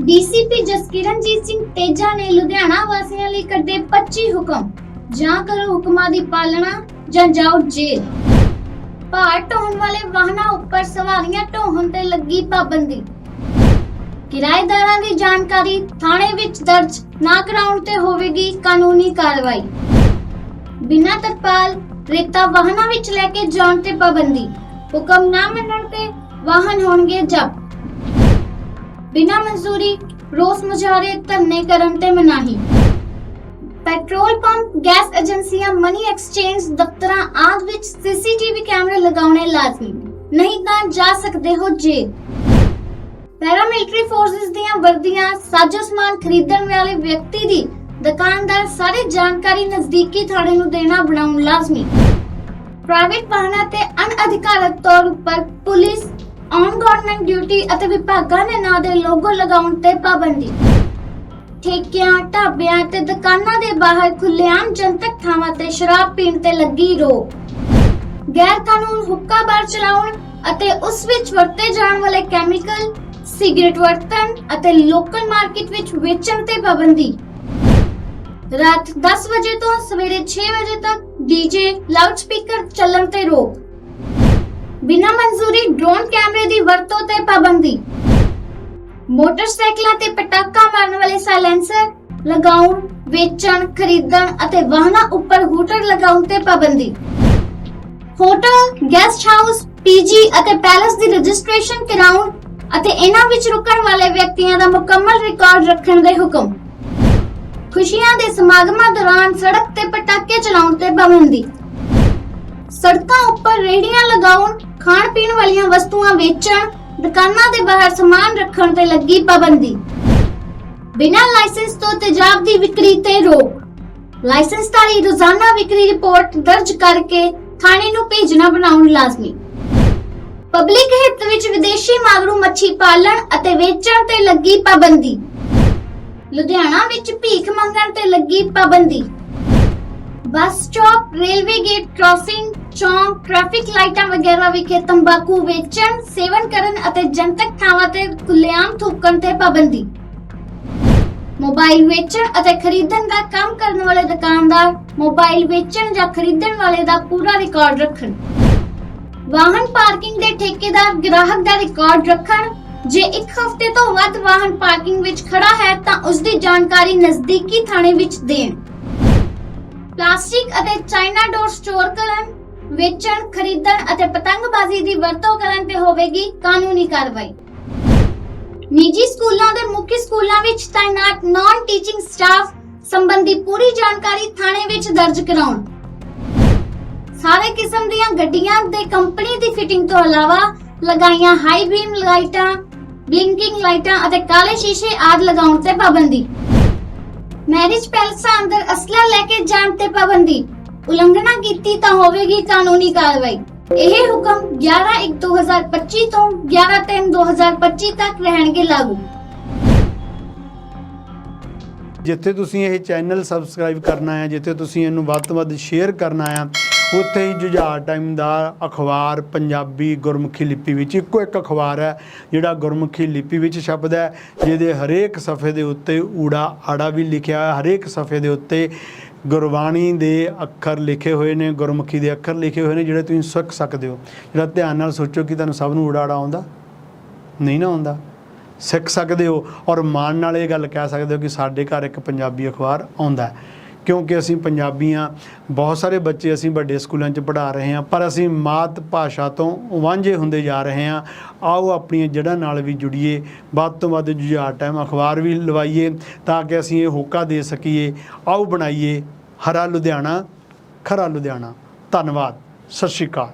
DCP Jaskiranjit Singh Teja ਨੇ ਲੁਧਿਆਣਾ ਵਾਸੀਆਂ ਲਈ ਕੱਢੇ 25 ਹੁਕਮ, ਜਾਂ ਕਰੋ ਹੁਕਮਾਂ ਦੀ ਪਾਲਣਾ ਜਾਂ ਜਾਓ ਜੇਲ੍ਹ। ਭਾਰ ਢੋਣ ਵਾਲੇ ਵਾਹਨਾਂ ਉੱਪਰ ਸਵਾਰੀਆਂ ਢੋਹਣ ਤੇ ਲੱਗੀ ਪਾਬੰਦੀ। ਕਿਰਾਏਦਾਰਾਂ ਦੀ ਜਾਣਕਾਰੀ ਥਾਣੇ ਵਿੱਚ ਦਰਜ ਨਾ ਕਰਾਉਣ ਤੇ ਹੋਵੇਗੀ ਕਾਨੂੰਨੀ ਕਾਰਵਾਈ। ਬਿਨਾਂ ਤਰਪਾਲ ਰੇਤਾ ਵਾਹਨਾਂ ਵਿੱਚ ਲੈ ਕੇ ਜਾਣ ਤੇ ਪਾਬੰਦੀ। ਹੁਕਮ ਨਾ ਮੰਨਣ ਤੇ ਵਾਹਨ ਹੋਣਗੇ ਜ਼ਬਤ ਬਿਨਾਂ ਮਨਜ਼ੂਰੀ ਰੋਸ ਮੁਜ਼ਾਹਰੇ ਧਰਨੇ ਕਰਨ ਤੇ ਮਨਾਹੀ। ਪੈਟਰੋਲ ਪੰਪ, ਗੈਸ ਏਜੰਸੀਆਂ, ਮਨੀ ਐਕਸਚੇਂਜ ਦਫ਼ਤਰਾਂ ਆਦਿ ਵਿੱਚ ਸੀਸੀਟੀਵੀ ਕੈਮਰੇ ਲਗਾਉਣੇ ਲਾਜ਼ਮੀ। ਨਹੀਂ ਤਾਂ ਜਾ ਸਕਦੇ ਹੋ ਜੇਲ੍ਹ। ਪੈਰਾਮਿਲਟਰੀ ਫੋਰਸਿਸ ਦੀਆਂ ਵਰਦੀਆਂ, ਸਾਜੋ ਸਮਾਨ ਖਰੀਦਣ ਵਾਲੇ ਵਿਅਕਤੀ ਦੀ ਦੁਕਾਨਦਾਰ ਸਾਰੇ ਜਾਣਕਾਰੀ ਨਜ਼ਦੀਕੀ ਥਾਣੇ ਨੂੰ ਦੇਣਾ ਬਣਾਉਣ ਲਾਜ਼ਮੀ। ਪ੍ਰਾਈਵੇਟ ਵਾਹਨਾਂ ਤੇ ਅਣਅਧਿਕਾਰਤ ਤੌਰ ਉੱਪਰ ਪੁਲਿਸ ਔਨ ਗਵਰਨਮੈਂਟ ਡਿਊਟੀ ਅਤੇ ਵਿਭਾਗਾਂ ਦੇ ਨਾਂ ਦੇ ਲੋਗੋ ਲਗਾਉਣ ਤੇ ਪਾਬੰਦੀ। ਠੇਕਿਆਂ, ਢਾਬਿਆਂ ਤੇ ਦੁਕਾਨਾਂ ਦੇ ਬਾਹਰ ਖੁੱਲ੍ਹੇਆਮ ਜਨਤਕ ਥਾਵਾਂ ਤੇ ਸ਼ਰਾਬ ਪੀਣ ਤੇ ਲੱਗੀ ਰੋਕ। ਗੈਰ ਕਾਨੂੰਨ ਹੁੱਕਾ ਬਾਰ ਚਲਾਉਣ ਅਤੇ ਉਸ ਵਿੱਚ ਵਰਤੇ ਜਾਣ ਵਾਲੇ ਕੈਮੀਕਲ, ਸਿਗਰਟ ਵਰਤਣ ਅਤੇ ਲੋਕਲ ਮਾਰਕੀਟ ਵਿੱਚ ਵੇਚਣ ਤੇ ਪਾਬੰਦੀ। ਰਾਤ 10 ਵਜੇ ਤੋਂ ਸਵੇਰੇ 6 ਵਜੇ ਤੱਕ ਡੀਜੇ ਲਾਊਡ ਸਪੀਕਰ ਚੱਲਣ ਤੇ ਰੋਕ। ਬਿਨਾਂ ਮਨਜ਼ੂਰੀ ਡਰੋਨ ਕੈਮਰੇ ਦੀ ਵਰਤੋਂ ਤੇ ਪਾਬੰਦੀ। ਮੋਟਰਸਾਈਕਲਾਂ ਤੇ ਪਟਾਕਾ ਮਾਰਨ ਵਾਲੇ ਸਾਇਲੈਂਸਰ ਲਗਾਉਣ, ਵੇਚਣ, ਖਰੀਦਣ ਅਤੇ ਵਾਹਨਾਂ ਉੱਪਰ ਹੂਟਰ ਲਗਾਉਣ ਤੇ ਪਾਬੰਦੀ। ਹੋਟਲ, ਗੈਸਟ ਹਾਊਸ, ਪੀਜੀ ਅਤੇ ਪੈਲਸ ਦੀ ਰਜਿਸਟ੍ਰੇਸ਼ਨ ਕਰਾਉਣ ਅਤੇ ਇਹਨਾਂ ਵਿੱਚ ਰੁਕਣ ਵਾਲੇ ਵਿਅਕਤੀਆਂ ਦਾ ਮੁਕੰਮਲ ਰਿਕਾਰਡ ਰੱਖਣ ਦੇ ਹੁਕਮ। ਖੁਸ਼ੀਆਂ ਦੇ ਸਮਾਗਮਾਂ ਦੌਰਾਨ ਸੜਕ ਤੇ ਪਟਾਕੇ ਚਲਾਉਣ ਤੇ ਪਾਬੰਦੀ। ਸੜਕਾਂ ਉੱਪਰ ਰੇਹੜੀਆਂ ਲਗਾਉਣ, ਖਾਣ ਪੀਣ ਵਾਲੀਆਂ ਵਸਤੂਆਂ ਵੇਚਣ, ਦੁਕਾਨਾਂ ਦੇ ਬਾਹਰ ਸਮਾਨ ਰੱਖਣ ਤੇ ਲੱਗੀ ਪਾਬੰਦੀ। ਬਿਨਾਂ ਲਾਇਸੈਂਸ ਤੋਂ ਤੇਜ਼ਾਬ ਦੀ ਵਿਕਰੀ ਤੇ ਰੋਕ। ਲਾਇਸੈਂਸਧਾਰੀ ਰੋਜ਼ਾਨਾ ਵਿਕਰੀ ਰਿਪੋਰਟ ਦਰਜ ਕਰਕੇ ਥਾਣੇ ਨੂੰ ਭੇਜਣਾ ਬਣਾਉਣ ਲਾਜ਼ਮੀ। ਪਬਲਿਕ ਹਿੱਤ ਵਿੱਚ ਵਿਦੇਸ਼ੀ ਮਾਗਰੂ ਮੱਛੀ ਪਾਲਣ ਅਤੇ ਵੇਚਣ ਤੇ ਲੱਗੀ ਪਾਬੰਦੀ। ਲੁਧਿਆਣਾ ਵਿੱਚ ਭੀਖ ਮੰਗਣ ਤੇ ਲੱਗੀ ਪਾਬੰਦੀ। Bus stop, railway gate crossing ਚੌਂਕ ਟ੍ਰੈਫਿਕ ਲਾਈਟਾਂ ਵਗੈਰਾ ਵਿਖੇ ਤੰਬਾਕੂ ਵੇਚਣ, ਸੇਵਨ ਕਰਨ ਅਤੇ ਜਨਤਕ ਥਾਵਾਂ ਤੇ ਖੁੱਲ੍ਹੇਆਮ ਥੁੱਕਣ ਤੇ ਪਾਬੰਦੀ। ਮੋਬਾਈਲ ਵੇਚਣ ਅਤੇ ਖਰੀਦਣ ਦਾ ਕੰਮ ਕਰਨ ਵਾਲੇ ਦੁਕਾਨਦਾਰ ਮੋਬਾਈਲ ਵੇਚਣ ਜਾਂ ਖਰੀਦਣ ਵਾਲੇ ਦਾ ਪੂਰਾ ਰਿਕਾਰਡ ਰੱਖਣ। ਵਾਹਨ ਪਾਰਕਿੰਗ ਦੇ ਠੇਕੇਦਾਰ ਗ੍ਰਾਹਕ ਦਾ ਰਿਕਾਰਡ ਰੱਖਣ। ਜੇ ਇੱਕ ਹਫ਼ਤੇ ਤੋਂ ਵੱਧ ਵਾਹਨ ਪਾਰਕਿੰਗ ਵਿੱਚ ਖੜਾ ਹੈ ਤਾਂ ਉਸ ਦੀ ਜਾਣਕਾਰੀ ਨਜ਼ਦੀਕੀ ਥਾਣੇ ਵਿੱਚ ਦੇਣ। ਪਲਾਸਟਿਕ ਅਤੇ ਚਾਈਨਾ ਡੋਰ ਸਟੋਰ ਕਰਨ ਵੇਚਣ, ਖਰੀਦਣ ਅਤੇ ਪਤੰਗਬਾਜ਼ੀ ਦੀ ਵਰਤੋਂ ਕਰਨ ਤੇ ਹੋਵੇਗੀ ਕਾਨੂੰਨੀ ਕਾਰਵਾਈ। ਨਿੱਜੀ ਸਕੂਲਾਂ ਦੇ ਮੁੱਖ ਸਕੂਲਾਂ ਵਿੱਚ ਤਾਇਨਾਤ ਨਾਨ ਟੀਚਿੰਗ ਸਟਾਫ ਸੰਬੰਧੀ ਪੂਰੀ ਜਾਣਕਾਰੀ ਥਾਣੇ ਵਿੱਚ ਦਰਜ ਕਰਾਉਣ। ਸਾਰੇ ਕਿਸਮ ਦੀਆਂ ਗੱਡੀਆਂ ਦੇ ਕੰਪਨੀ ਦੀ ਫਿਟਿੰਗ ਤੋਂ ਇਲਾਵਾ ਲਗਾਈਆਂ ਹਾਈ ਬੀਮ ਲਾਈਟਾਂ ਬਲਿੰਕਿੰਗ ਲਾਈਟਾਂ ਅਤੇ ਕਾਲੇ ਸ਼ੀਸ਼ੇ ਆਦਿ ਲਗਾਉਣ ਤੇ ਪਾਬੰਦੀ। ਮੈਰਿਜ ਪੈਲਸਾਂ ਅੰਦਰ ਅਸਲਾ ਲੈ ਕੇ ਜਾਣ ਤੇ ਪਾਬੰਦੀ। ਉਲੰਘਣਾ ਕੀਤੀ ਤਾਂ ਹੋਵੇਗੀ ਕਾਨੂੰਨੀ ਕਾਰਵਾਈ। ਇਹ ਹੁਕਮ 11/1/2025 ਤੋਂ 11/3/2025 ਤੱਕ ਰਹਿਣਗੇ ਲਾਗੂ। ਜਿੱਥੇ ਤੁਸੀਂ ਇਹ ਚੈਨਲ ਸਬਸਕ੍ਰਾਈਬ ਕਰਨਾ ਹੈ, ਜਿੱਥੇ ਤੁਸੀਂ ਇਹਨੂੰ ਵੱਧ ਤੋਂ ਵੱਧ ਸ਼ੇਅਰ ਕਰਨਾ ਹੈ, ਉੱਥੇ ਹੀ ਜੁਝਾਰ ਟਾਈਮ ਦਾ ਅਖਬਾਰ ਪੰਜਾਬੀ ਗੁਰਮੁਖੀ ਲਿਪੀ ਵਿੱਚ ਇੱਕੋ ਇੱਕ ਅਖਬਾਰ ਹੈ, ਜਿਹੜਾ ਗੁਰਮੁਖੀ ਲਿਪੀ ਵਿੱਚ ਛਪਦਾ ਹੈ, ਜਿਹਦੇ ਹਰੇਕ ਸਫ਼ੇ ਦੇ ਉੱਤੇ ਊੜਾ ਆੜਾ ਵੀ ਲਿਖਿਆ ਹੈ ਹਰੇਕ ਸਫ਼ੇ ਦੇ ਉੱਤੇ ਗੁਰਬਾਣੀ ਦੇ ਅੱਖਰ ਲਿਖੇ ਹੋਏ ਨੇ, ਗੁਰਮੁਖੀ ਦੇ ਅੱਖਰ ਲਿਖੇ ਹੋਏ ਨੇ, ਜਿਹੜੇ ਤੁਸੀਂ ਸਿੱਖ ਸਕਦੇ ਹੋ। ਜਿਹੜਾ ਧਿਆਨ ਨਾਲ ਸੋਚੋ ਕਿ ਤੁਹਾਨੂੰ ਸਭ ਨੂੰ ਉਡਾੜਾ ਆਉਂਦਾ, ਨਹੀਂ ਨਾ ਆਉਂਦਾ। ਸਿੱਖ ਸਕਦੇ ਹੋ ਔਰ ਮਾਣ ਨਾਲ ਇਹ ਗੱਲ ਕਹਿ ਸਕਦੇ ਹੋ ਕਿ ਸਾਡੇ ਘਰ ਇੱਕ ਪੰਜਾਬੀ ਅਖਬਾਰ ਆਉਂਦਾ ਕਿਉਂਕਿ ਅਸੀਂ ਪੰਜਾਬੀਆਂ, ਬਹੁਤ ਸਾਰੇ ਬੱਚੇ ਅਸੀਂ ਵੱਡੇ ਸਕੂਲਾਂ 'ਚ ਪੜ੍ਹਾ ਰਹੇ ਹਾਂ, ਪਰ ਅਸੀਂ ਮਾਤ ਭਾਸ਼ਾ ਤੋਂ ਵਾਂਝੇ ਹੁੰਦੇ ਜਾ ਰਹੇ ਹਾਂ। ਆਓ ਆਪਣੀਆਂ ਜੜ੍ਹਾਂ ਨਾਲ ਵੀ ਜੁੜੀਏ, ਵੱਧ ਤੋਂ ਵੱਧ ਜੁਝਾਰ ਟਾਈਮ ਅਖਬਾਰ ਵੀ ਲਵਾਈਏ ਤਾਂ ਕਿ ਅਸੀਂ ਇਹ ਹੋਕਾ ਦੇ ਸਕੀਏ। ਆਓ ਬਣਾਈਏ ਹਰਾ ਲੁਧਿਆਣਾ, ਖਰਾ ਲੁਧਿਆਣਾ। ਧੰਨਵਾਦ, ਸਤਿ ਸ਼੍ਰੀ ਅਕਾਲ।